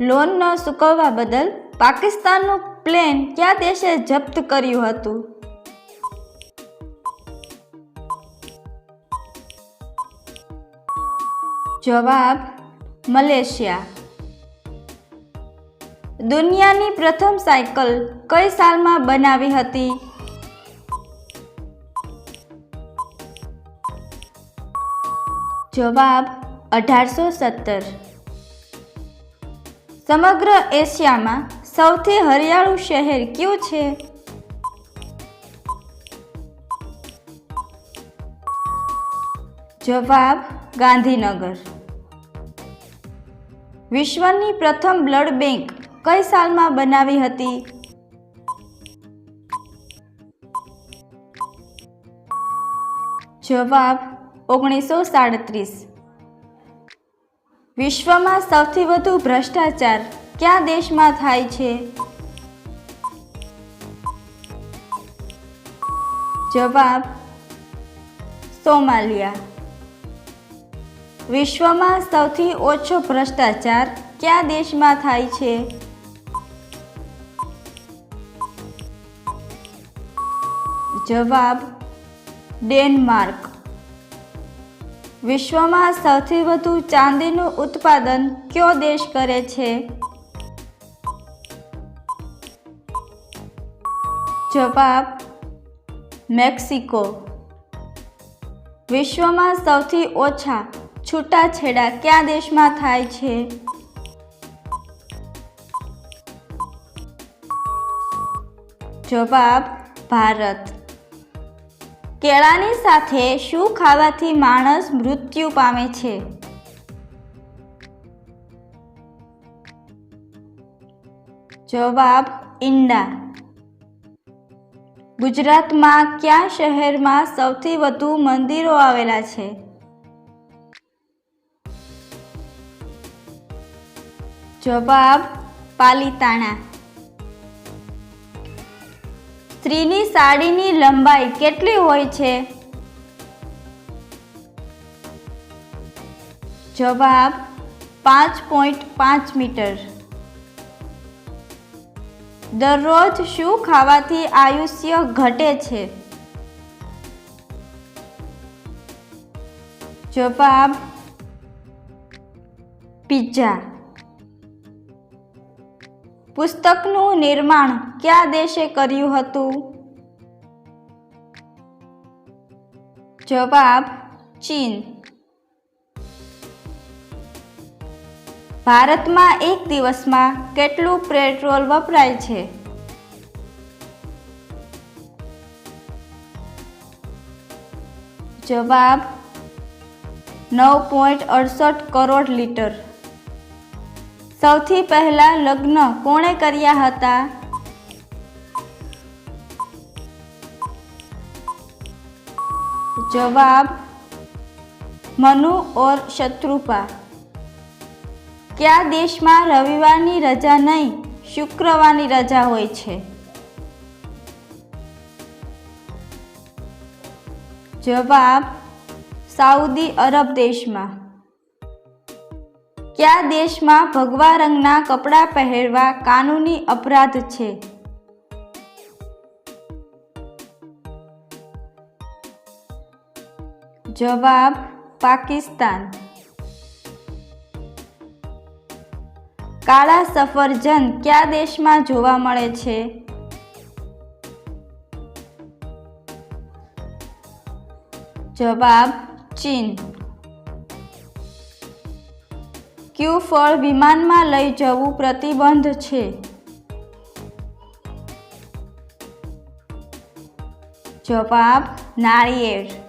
Loan ન ચૂકવવા બદલ પાકિસ્તાનનું પ્લેન કયા દેશે જપ્ત કર્યું હતું? જવાબ, મલેશિયા. દુનિયાની પ્રથમ સાયકલ કઈ સાલમાં બનાવી હતી? જવાબ, અઢારસો સત્તર. સમગ્ર એશિયામાં સૌથી હરિયાળું શહેર કયું છે? જવાબ, ગાંધીનગર. વિશ્વની પ્રથમ બ્લડ બેંક કઈ સાલમાં બનાવી હતી? જવાબ, ઓગણીસો સાડત્રીસ. વિશ્વમાં સૌથી વધુ ભ્રષ્ટાચાર કયા દેશમાં થાય છે? જવાબ, સોમાલિયા. વિશ્વમાં સૌથી ઓછો ભ્રષ્ટાચાર કયા દેશમાં થાય છે? જવાબ, ડેનમાર્ક. વિશ્વમાં સૌથી વધુ ચાંદીનું ઉત્પાદન કયો દેશ કરે છે? જવાબ, મેક્સિકો. વિશ્વમાં સૌથી ઓછા છૂટાછેડા કયા દેશમાં થાય છે? જવાબ, ભારત. કેળાની સાથે શું ખાવાથી માણસ મૃત્યુ પામે છે? જવાબ, ઈંડા. ગુજરાતમાં કયા શહેરમાં સૌથી વધુ મંદિરો આવેલા છે? જવાબ, પાલીતાણા. સ્ત્રીની સાડીની લંબાઈ કેટલી હોય છે? જવાબ પાંચ પોઈન્ટ પાંચ મીટર. દરરોજ શું ખાવાથી આયુષ્ય ઘટે છે? જવાબ પિઝા. પુસ્તકનું નિર્માણ કયા દેશે કર્યું હતું? જવાબ, ચીન. ભારતમાં એક દિવસમાં કેટલું પેટ્રોલ વપરાય છે? જવાબ, નવ પોઈન્ટ અડસઠ કરોડ લીટર. સૌથી પહેલા લગ્ન કોણે કર્યા હતા? જવાબ, મનુ ઓર શત્રુપા. કયા દેશમાં રવિવારની રજા નહીં, શુક્રવારની રજા હોય છે? જવાબ, સાઉદી અરબ દેશમાં. કયા દેશમાં ભગવા રંગના કપડાં પહેરવા કાનૂની અપરાધ છે? જવાબ, પાકિસ્તાન. કાળા સફરજન કયા દેશમાં જોવા મળે છે? જવાબ, ચીન. ક્યુ ફળ વિમાનમાં લઈ જવું પ્રતિબંધ છે? જવાબ નાળિયેર.